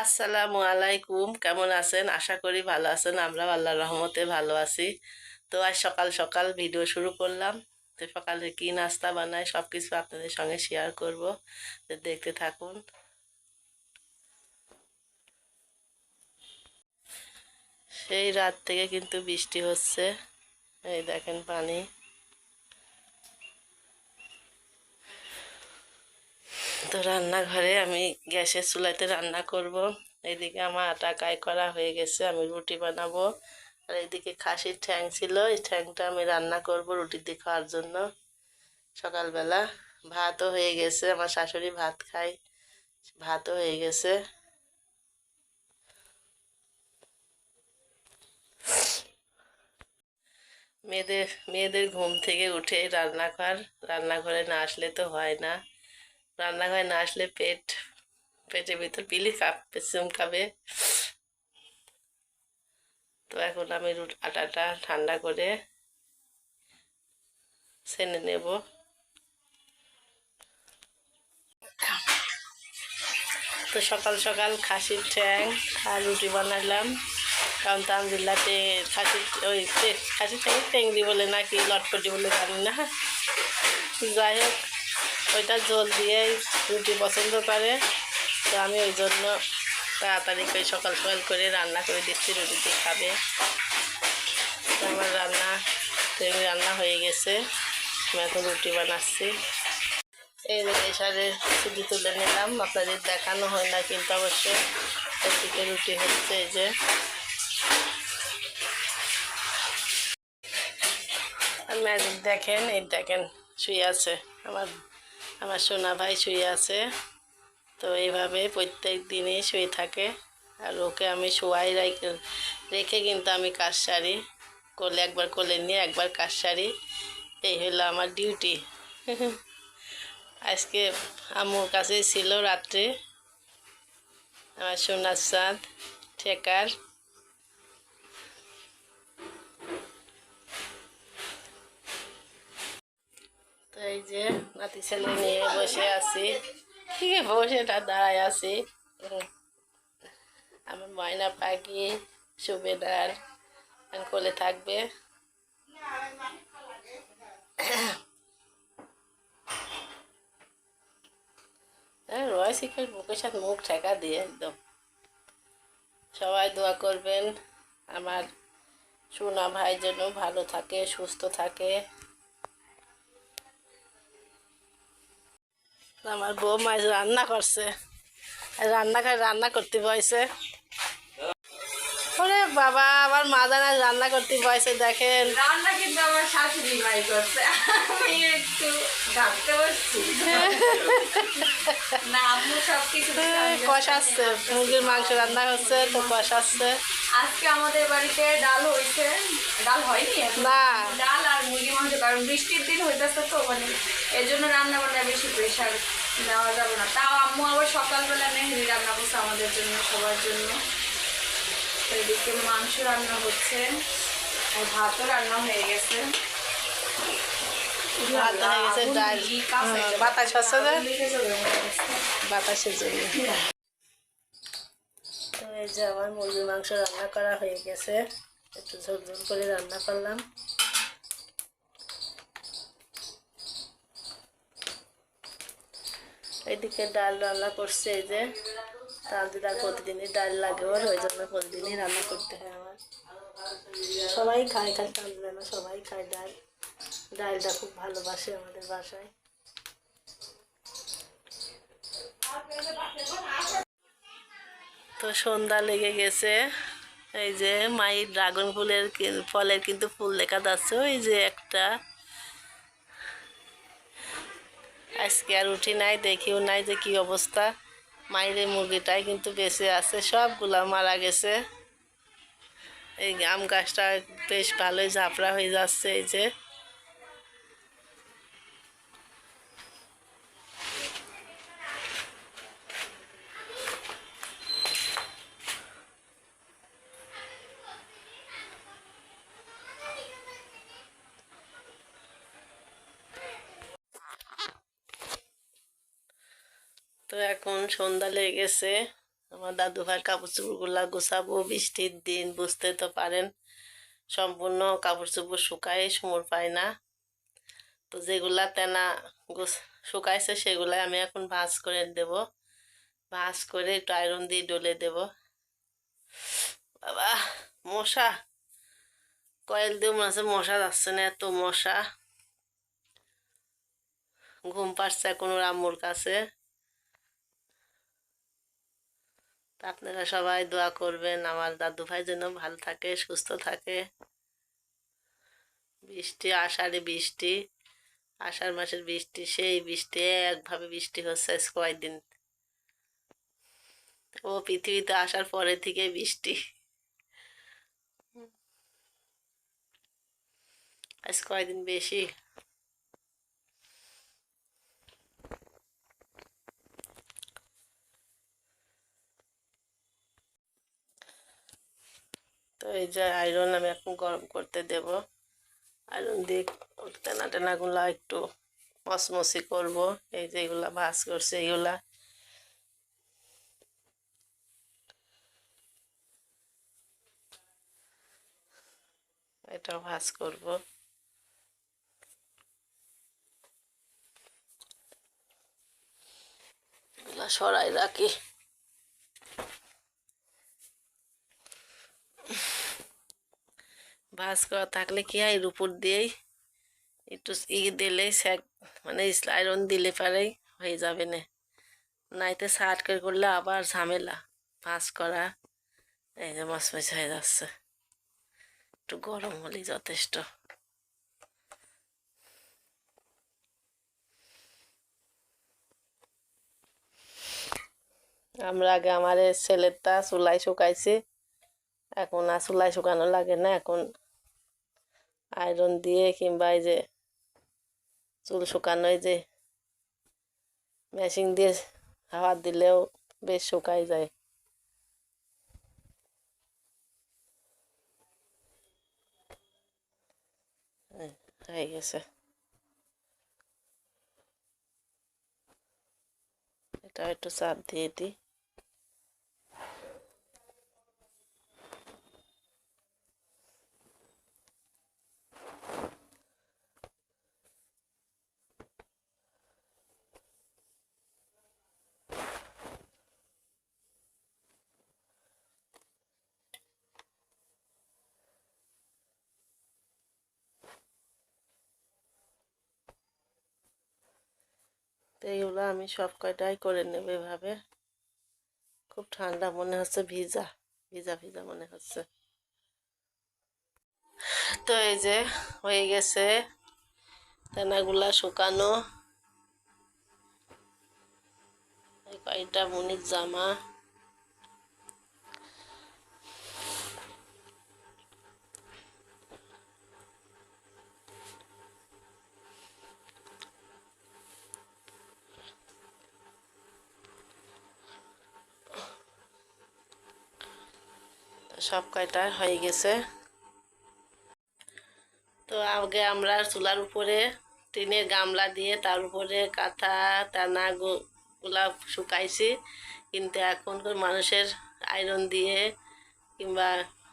আসসালামু আলাইকুম, কেমন আছেন? আশা করি ভালো আছেন আমরা আল্লাহর রহমতে ভালো আছি। তো আজ সকাল সকাল ভিডিও শুরু করলাম। তো সকালে কি নাস্তা বানাই সব কিছু আপনাদের সঙ্গে শেয়ার করব। তো দেখতে থাকুন। সেই রাত থেকে কিন্তু বৃষ্টি হচ্ছে। এই দেখেন পানি। তো রান্নাঘরে আমি গ্যাসের চুলাতে রান্না করব। এদিকে আমার আটা কাই করা হয়ে গেছে, আমি রুটি বানাবো। আর এদিকে খাসির ঠ্যাং ছিল, এই ঠ্যাংটা আমি রান্না করব রুটি দিয়ে খাওয়ার জন্য। সকালবেলা ভাতও হয়ে গেছে, আমার শাশুড়ি ভাত খায়, ভাতও হয়ে গেছে। মেয়েদের মেয়েদের ঘুম থেকে উঠে রান্নাঘর, রান্নাঘরে না আসলে তো হয় না। রান্নাঘরে না আসলে পেট, পেটের ভিতর পিলি কাঁপবে চুমকাবে। তো এখন আমি রুট আটাটা ঠান্ডা করে সেনে নেব। তো সকাল সকাল খাসির ঠ্যাং আর রুটি বানালাম। কারণ তামজিল্লাতে খাসির ওই খাসির ঠ্যাং টেংরি বলে নাকি, লটপটি বলে জানি না। যাই হোক ওইটা জল দিয়ে রুটি পছন্দ করে। তো আমি ওই জন্য তাড়াতাড়ি করে সকাল সকাল করে রান্না করে দিচ্ছি রুটিতে খাবে। আমার রান্না রান্না হয়ে গেছে। আমি এখন রুটি বানাচ্ছি। এই যে প্রেশারে সুজি তুলে নিলাম। আপনাদের দেখানো হয় না, কিন্তু অবশ্যই এদিকে রুটি হচ্ছে এই যে। ম্যাজিক দেখেন, এই দেখেন, শুয়ে আছে আমার আমার সোনা ভাই শুয়ে আছে। তো এইভাবে প্রত্যেক দিনই শুয়ে থাকে। আর ওকে আমি শোয়াই রাখ- কিন্তু আমি কাজ সারি। কোলে একবার কোলে নিয়ে একবার কাজ সারি। এই হলো আমার ডিউটি আজকে আম্মুর কাছে ছিল রাত্রে। আমার সোনার চাঁদ, ঠেকার। এই যে নাতি ছেলে নিয়ে বসে আছি। ঠিক বসে দাঁড়ায় আছি। আমার ময়না পাখি, সুবেদার কোলে থাকবে। রয় বুকের সাথে মুখ ঠেকা দিয়ে একদম। সবাই দোয়া করবেন, আমার সোনা ভাই যেন ভালো থাকে, সুস্থ থাকে। আমার বউ মাছ রান্না করছে। রান্না করে রান্না করতে বয়সে ওরে বাবা আমার মা জানা রান্না করতে বয়সে দেখেন। রান্না কিন্তু আমার শাশুড়ি মাই করছে। আমি একটু ডাকতে বসছি। না আম্মু সব কিছু কষাচ্ছে মুরগির মাংস রান্না হচ্ছে তো কষাচ্ছে। আজকে আমাদের বাড়িতে ডাল হয়েছে। ডাল হয়নি না। ডাল আর মুরগি মাংস কারণ বৃষ্টির দিন হইতেছে তো মানে এর জন্য রান্না বান্না বেশি প্রেশার নেওয়া যাবে না। তাও আম্মু আবার সকালবেলা মেহেদি রান্না করছে আমাদের জন্য সবার জন্য। তো এদিকে মাংস রান্না হচ্ছে আর ভাতও রান্না হয়ে গেছে। হয়ে বাতাস। বাতাসের জন্য তো এই যে আমার মুরগির মাংস রান্না করা হয়ে গেছে। একটু ঝোল ঝোল করে রান্না করলাম। এইদিকে ডাল রান্না করছে এই যে। ডাল ডাল প্রতিদিনই ডাল লাগে ওর, ওই জন্য প্রতিদিনই রান্না করতে হয় আমার। সবাই খায় খায় টানবে না সবাই খায় ডাল। ডালটা খুব ভালোবাসে আমাদের বাসায়। তো সন্ধ্যা লেগে গেছে। এই যে মায়ের ড্রাগন ফুলের ফলের কিন্তু ফুল দেখা যাচ্ছে, ওই যে একটা। আজকে আর উঠি নাই, দেখিও নাই যে কি অবস্থা। মায়ের মুরগিটাই কিন্তু বেঁচে আছে, সবগুলো মারা গেছে। এই আম গাছটা বেশ ভালোই ঝাপড়া হয়ে যাচ্ছে, এই যে। তো এখন সন্ধ্যা লেগে গেছে আমার দাদু কাপড় চোপড়গুলা গোছাবো, বৃষ্টির দিন, বুঝতে তো পারেন। সম্পূর্ণ কাপড় চোপড় শুকাই সমর পায় না। তো যেগুলা তেনা শুকাইছে সেগুলাই আমি এখন ভাঁজ করে দেব। ভাঁজ করে একটু আয়রন দিয়ে ডলে দেব। বাবা, মশা! কয়েল দিয়ে মনে হচ্ছে মশা যাচ্ছে না, এত মশা। ঘুম পাচ্ছে এখন ওর আম্মুর কাছে। আপনারা সবাই দোয়া করবেন, আমার দাদু ভাই যেন ভালো থাকে, সুস্থ থাকে। বৃষ্টি, আষাঢ়ে বৃষ্টি, আষাঢ় মাসের বৃষ্টি, সেই বৃষ্টি, একভাবে বৃষ্টি হচ্ছে কয়েকদিন ও পৃথিবীতে আসার পরে থেকে বৃষ্টি। আজ কয়েকদিন বেশি? যে আয়রন আমি এখন গরম করতে দেব। আয়রন দিয়ে টেনা টেনাগুলো একটু মসমসি করব। এই যে এগুলা ভাজ করছে এগুলা। এটাও ভাজ করব। সরাই রাখি। ভাজ করা থাকলে কি হয়? এর উপর দিয়েই একটু ই দিলেই স্যাক মানে আয়রন দিলে পারেই হয়ে যাবে না। নাইতে সাট করে করলে আবার ঝামেলা। ভাজ করা, এই যে মচমচ হয়ে যাচ্ছে। একটু গরম হলেই যথেষ্ট। আমরা আগে আমার ছেলেরটা চুলাই শুকাইছি। এখন আর চুলাই শুকানো লাগে না। এখন আয়রন দিয়ে কিংবা এই যে চুল শুকানো, এই যে মেশিন দিয়ে হাওয়া দিলেও বেশ শুকাই যায়। হয়ে গেছে। এটা একটু চাপ দিয়ে দিই। তো এইগুলো আমি সব কয়টাই করে নেব এভাবে। খুব ঠান্ডা মনে হচ্ছে, ভিজা ভিজা ভিজা মনে হচ্ছে। তো এই যে হয়ে গেছে তেনাগুলা শুকানো। কয়টা মুনির জামা। সব কয়টা হয়ে গেছে। তো আগে আমরা চুলার উপরে টিনের গামলা দিয়ে তার উপরে কাঁথা টানা গুলা শুকাইছি। কিন্তু এখনকার মানুষের আয়রন দিয়ে কিংবা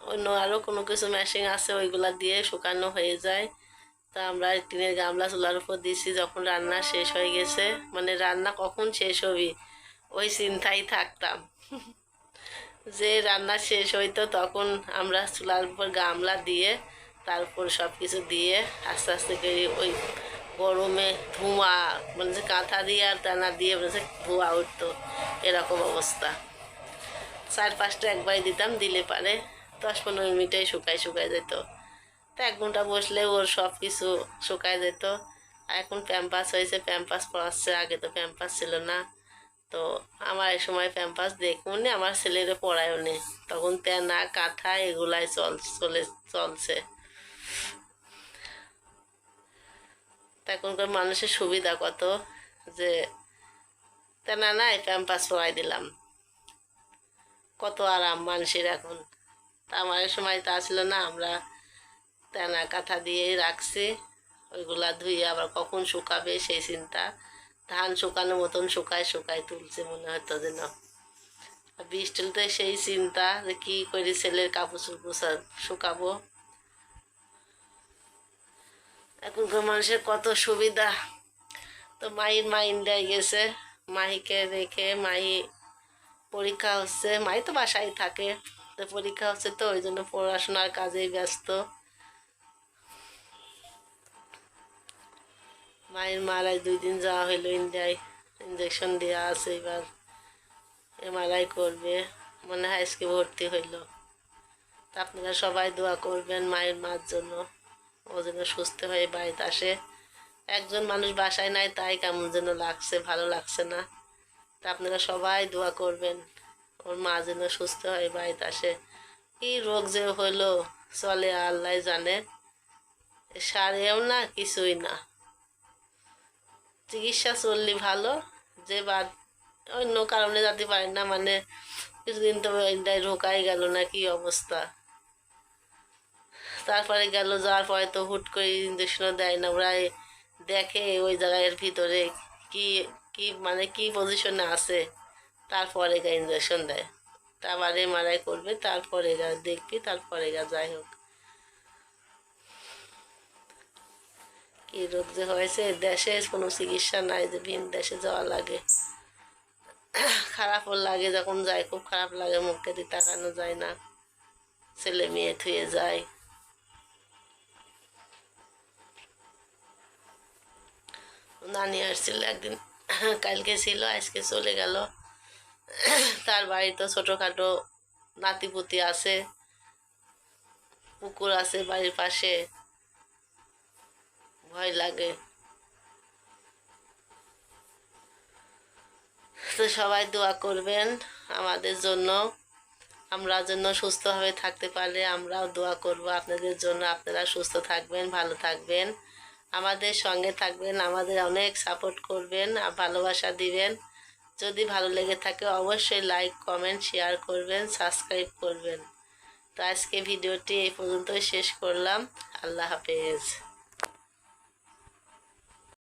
অন্য আরও কোনো কিছু মেশিন আছে ওইগুলা দিয়ে শুকানো হয়ে যায়। তা আমরা টিনের গামলা চুলার উপর দিয়েছি যখন রান্না শেষ হয়ে গেছে। মানে রান্না কখন শেষ হবি? ওই চিন্তায় থাকতাম। যে রান্না শেষ হইতো তখন আমরা চুলার উপর গামলা দিয়ে, তারপর সব কিছু দিয়ে আস্তে আস্তে করে ওই গরমে ধোঁয়া মানে যে কাঁথা দিয়ে আর টানা দিয়ে মানে যে ধোঁয়া উঠতো, এরকম অবস্থা। চার পাঁচটা একবারই দিতাম, দিলে পারে দশ পনেরো মিনিটেই শুকায় শুকায় যেত। তো এক ঘণ্টা বসলে ওর সব কিছু শুকায় যেত। এখন প্যাম্পাস হয়েছে, প্যাম্পাস পড়াচ্ছে, আগে তো প্যাম্পাস ছিল না। তো আমার এই সময় প্যাম্পাস দেখুন আমার ছেলেরও পড়ায়ও নেই তখন তেনা কাঁথা এগুলাই চল, চলে, চলছে। তা এখনকার মানুষের সুবিধা কত? যে তেনা নাই প্যাম্পাস পড়াই দিলাম। কত আরাম মানুষের এখন। তা আমার সময় তা ছিল না, আমরা তেনা কাঁথা দিয়েই রাখছি, ওইগুলা ধুয়ে আবার কখন শুকাবে সেই চিন্তা। ধান শুকানোর মতন শুকায় শুকায় তুলছে মনে হতো যেন। আর বৃষ্টি তো সেই চিন্তা যে কী করে ছেলের কাপড় চোপড় শুকাবো। এখনকার মানুষের কত সুবিধা। তো মাহির মা ইন্ডিয়ায় গেছে মাহিকে রেখে মাহি পরীক্ষা হচ্ছে, মাই তো বাসায় থাকে। তো পরীক্ষা হচ্ছে তো ওই জন্য পড়াশোনার কাজেই ব্যস্ত। মায়ের মারাই দুই দিন যাওয়া হইল ইন্ডিয়ায় ইঞ্জেকশন দেওয়া আছে এবার। এমআরআই করবে, মনে হয় আজকে ভর্তি হইল। তা আপনারা সবাই দোয়া করবেন মায়ের মার জন্য। ও যেন সুস্থ হয়ে বাড়িতে আসে। একজন মানুষ বাসায় নাই, তাই কেমন যেন লাগছে, ভালো লাগছে না। তা আপনারা সবাই দোয়া করবেন, ওর মা যেন সুস্থ হয়ে বাড়িতে আসে। কী রোগ যে হইল, চলে আল্লাহ জানে। সারেও না, কিছুই না। চিকিৎসা চললে ভালো, যে বাদ, অন্য কারণে যাতে পারে না মানে কিছুদিন তো ঢোকাই গেল না কি অবস্থা। তারপরে গেল, যাওয়ার পরে তো হুট করে ইঞ্জেকশনও দেয় না ওরা দেখে ওই জায়গার ভিতরে কি কি মানে কি পজিশনে আছে। তারপরে গা ইঞ্জেকশন দেয়। তারপরে মারাই করবে, তারপরে গা দেখবি, তারপরে গা যাই হোক। কি রোগ যে হয়েছে, দেশে কোনো চিকিৎসা নাই, যে ভিন দেশে যাওয়া লাগে। খারাপও লাগে, যখন যায়, খুব খারাপ লাগে, মুখে দিয়ে তাকানো যায় না। ছেলে মেয়ে থুয়ে যায়। নানি আসছিল একদিন, কালকে ছিল, আজকে চলে গেল। তার বাড়ি তো ছোটোখাটো নাতিপুতি আছে, পুকুর আছে বাড়ির পাশে। ভয় লাগে। তো সবাই দোয়া করবেন আমাদের জন্য। আমরা যেন সুস্থভাবে থাকতে পারলে আমরাও দোয়া করব আপনাদের জন্য। আপনারা সুস্থ থাকবেন, ভালো থাকবেন। আমাদের সঙ্গে থাকবেন, আমাদের অনেক সাপোর্ট করবেন আর ভালোবাসা দিবেন। যদি ভালো লেগে থাকে অবশ্যই লাইক কমেন্ট শেয়ার করবেন সাবস্ক্রাইব করবেন। তো আজকে ভিডিওটি এই পর্যন্তই শেষ করলাম। আল্লাহ হাফেজ।